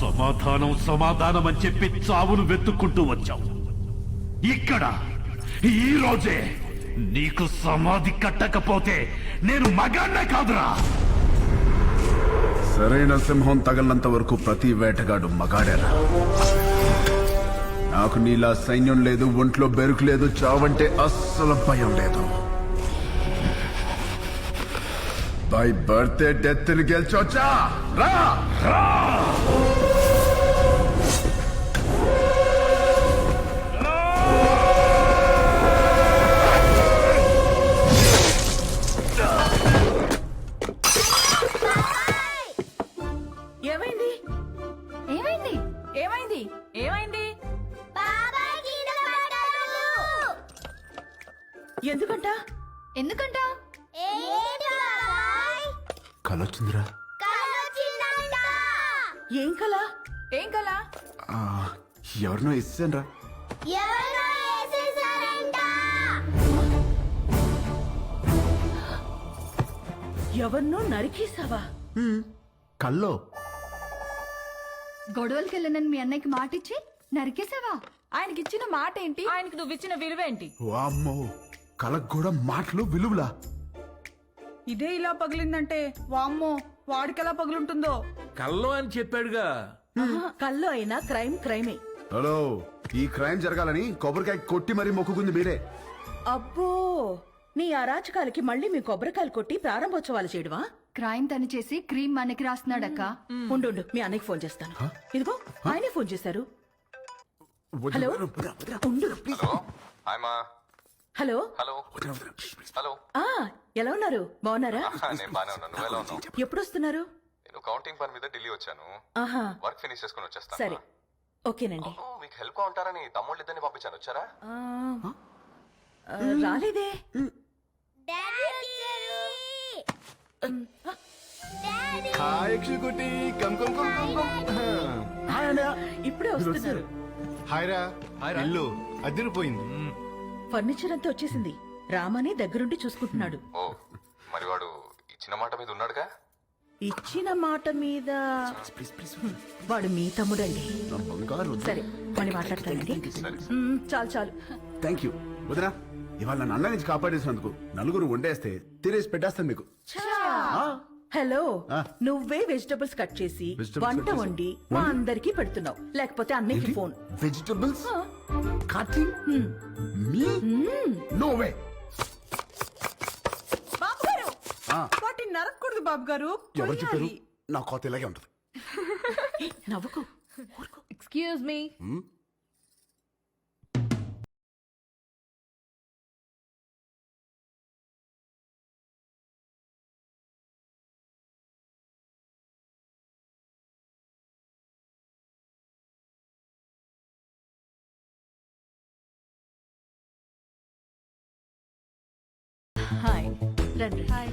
సమాధానం సమాధానం అని చెప్పి చావును వెతుక్కుంటూ వచ్చావు. ఇక్కడ ఈ రోజే నీకు సమాధి కట్టకపోతే నేను మగాన్నే కాదురా. సరైన సింహం తగలనంత వరకు ప్రతి వేటగాడు మగాడేరా. నాకు నీలా సైన్యం లేదు ఒంట్లో బెరుకు లేదు చావంటే అస్సలు భయం లేదు. బై బర్త్డే డెత్ గెలిచొచ్చా రా ఏమైంది ఎవరినో ఇస్తాను ఎవరినో నరికేసావా కల్లో. గొడవలకి వెళ్ళనని మీ అన్నయ్యకి మాటిచ్చి నరికేసావా ఆయనకి ఇచ్చిన మాట ఏంటి ఆయనకి నువ్వు ఇచ్చిన విలువ ఏంటి వామ్మో కలకు కూడా మాటలు విలువలా. ఇదే ఇలా పగిలిందంటే వామ్మో వాడికెలా పగులుంటుందో? కల్లో అని చెప్పాడుగా. కల్లో అయినా క్రైమ్ క్రైమే. హలో ఈ క్రైమ్ జరగాలని కొబ్బరికాయ కొట్టి మరీ మొక్కుకుంది మీరే. అబ్బో నీ అరాచకాలకి మళ్ళీ మీ కొబ్బరికాయలు కొట్టి ప్రారంభోత్సవాలు చేయడమా? క్రైమ్ తను చేసి క్రీమ్ మనకి రాస్తున్నాడక్క. ఉండు ఉండు, మీ అన్నయ్యకి ఫోన్ చేస్తాను. ఇదిగో ఆయనే ఫోన్ చేశారు. హలో? ఉండు. హాయ్ మా హలో? హలో. హలో. ఆ ఎలా ఉన్నారు? బాగున్నారా? నేను బానే ఉన్నాను. నువ్వు ఎలా ఉన్నావు? ఎప్పుడు వస్తున్నారు నేను కౌంటింగ్ పని మీద ఢిల్లీ వచ్చాను. ఆహా. వర్క్ ఫినిష్ చేసుకుని వచ్చేస్తాను. సరే. ఓకేనండి. అవును, మీకు హెల్ప్గా ఉంటారని తమ్ముళ్ళు ఇద్దరిని పంపించాను. వచ్చారా? ఆ, ఆ, రాలేదే. Hi యక్షికుటి come come come come come. Hi అన్నయ్య ఇప్పుడే వస్తున్నారు హాయ్ రా ఇల్లు అదిరిపోయింది ఫర్నిచర్ అంతా వచ్చేసింది. రామని దగ్గరుండి చూసుకుంటున్నాడు. ఓ మరి వాడు ఇచ్చిన మాట మీద ఉన్నాడుగా? ఇచ్చిన మాట మీద వాడు మీ తమ్ముడండి. సరే మళ్ళీ మాట్లాడతానండి. చాలు చాలు. థ్యాంక్ యూ వదినా ఇవాళ నన్ను అన్న నుంచి కాపాడేసినందుకు నలుగురు వండేస్తే తినేసి పెట్టేస్తాను మీకు. హలో ఆ. నువ్వే వెజిటబుల్స్ కట్ చేసి Vegetables వంట cut చేసి? వండి మా అందరికి పెడుతున్నావు. లేకపోతే అన్నయ్యకి ఫోన్. వెజిటబుల్స్ కటింగ్ మీ నో వే బాబు గారు. నరకూడదు బాబు గారు. ఎవరు చెప్పారు? నా కోత ఇలాగే ఉంటుంది. నవ్వుకో. ఎక్స్క్యూజ్ మీ హాయ్ రండి. Hi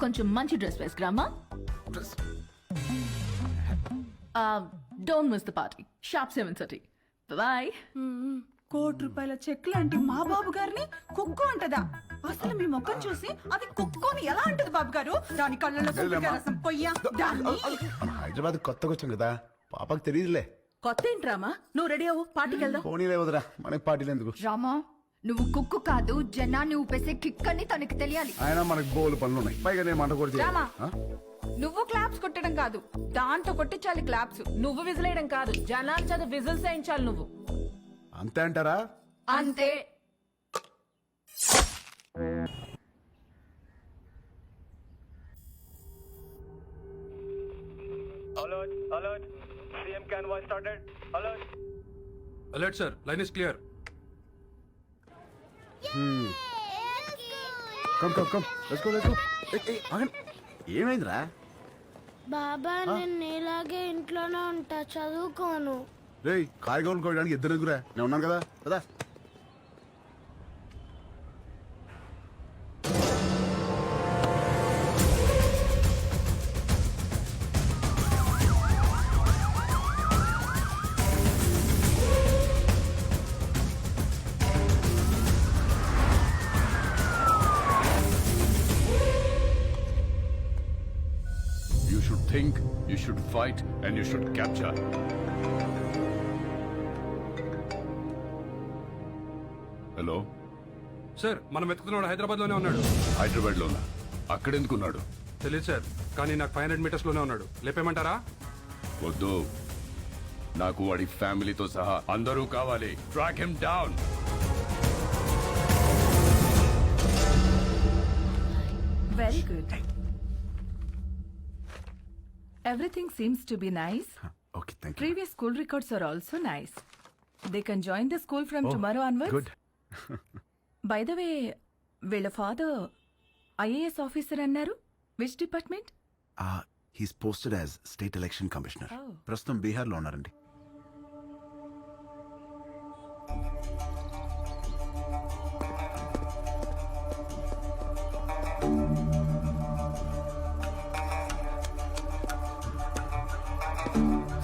కొంచెం మంచి dress వేసుకురామా don't miss the party sharp seven thirty bye కోటి రూపాయల చెక్ లాంటి మా బాబు గారిని కుక్కు అంటదా? అసలు మీ ముఖం చూసి అది కుక్కుని ఎలా అంటది బాబు గారు? దాని కళ్ళలో కొబ్బరికాయ రసం పొయ్యా. దాన్ని. మన హైదరాబాద్ కొత్తగా వచ్చాం కదా. పాపకు తెలియదులే. కొత్త ఏంట్రామా నువ్వు రెడీ అవ్వు? పార్టీకి వెళ్దాం. పోనీలే వదరా మనకి పార్టీలు ఎందుకు? రామా నువ్వు కుక్కు కాదు జనాన్ని ఊపేసే కిక్ అని తనకి తెలియాలి. ఆయన మనకు బోలు పనులు ఉన్నాయి పైగా నేను మంట కూడా రామా. నువ్వు క్లాప్స్ కొట్టడం కాదు దాంతో కొట్టించాలి క్లాప్స్. నువ్వు విజిలేయడం కాదు జనాల చదువు విజిల్స్ వేయించాలి నువ్వు. అంతే అంటారా? అంతే. Alert sir line is clear come come come let's go let's go ఏమైందిరా? బాబా నేను నీలాగే ఇంట్లోనే ఉంటా చదువుకోను. రేయ్ కాయగూరలు కోయడానికి ఇద్దరు ఎదుగురా నేను ఉన్నాను కదా. కదా should think, you should fight, and you should capture. Hello sir మనం వెతుకుతున్నాడు హైదరాబాద్లోనే ఉన్నాడు. హైదరాబాద్లో ఉన్నా అక్కడెందుకున్నాడు? తెలియదు సార్ కానీ నాకు ఫైవ్ హండ్రెడ్ మీటర్స్లోనే ఉన్నాడు. లేపేమంటారా వద్దు. నాకు వాడి ఫ్యామిలీతో సహా అందరూ కావాలి. Track him down very good everything seems to be nice okay thank you previous school records are also nice they can join the school from tomorrow onwards good by the way వీళ్ళ father IAS officer అన్నారు? Which department he's posted as state election commissioner Oh. ప్రస్తుతం లో ఉన్నారండి.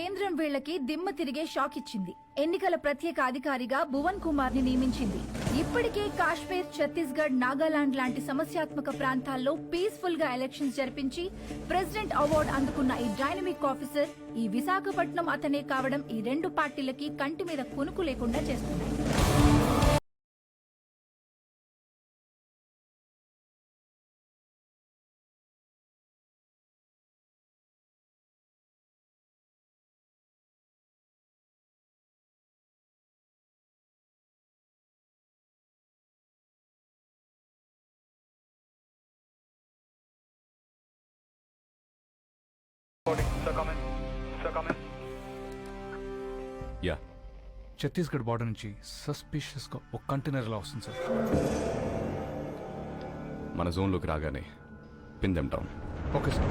కేంద్రం వీళ్ళకి దిమ్మ తిరిగే shock ఇచ్చింది. ఎన్నికల ప్రత్యేక అధికారిగా భువన్ కుమార్ని నియమించింది. ఇప్పటికే కాశ్మీర్ ఛత్తీస్గఢ్ నాగాలాండ్ లాంటి సమస్యాత్మక ప్రాంతాల్లో పీస్ఫుల్గా ఎలక్షన్స్ జరిపించి ప్రెసిడెంట్ అవార్డు అందుకున్న ఈ డైనమిక్ ఆఫీసర్ ఈ విశాఖపట్నం అతనే కావడం ఈ రెండు పార్టీలకి కంటి మీద కునుకు లేకుండా చేస్తుంది యా ఛత్తీస్గఢ్ బార్డర్ నుంచి సస్పిషియస్గా ఒక కంటైనర్ ఇలా వస్తుంది సార్ మన జోన్లోకి రాగానే down okay sir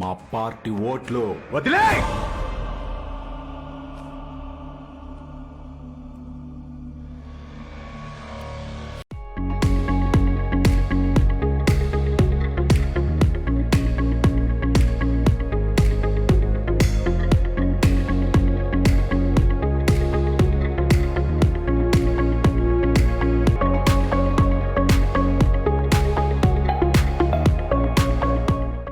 మా పార్టీ ఓట్లు వదిలే!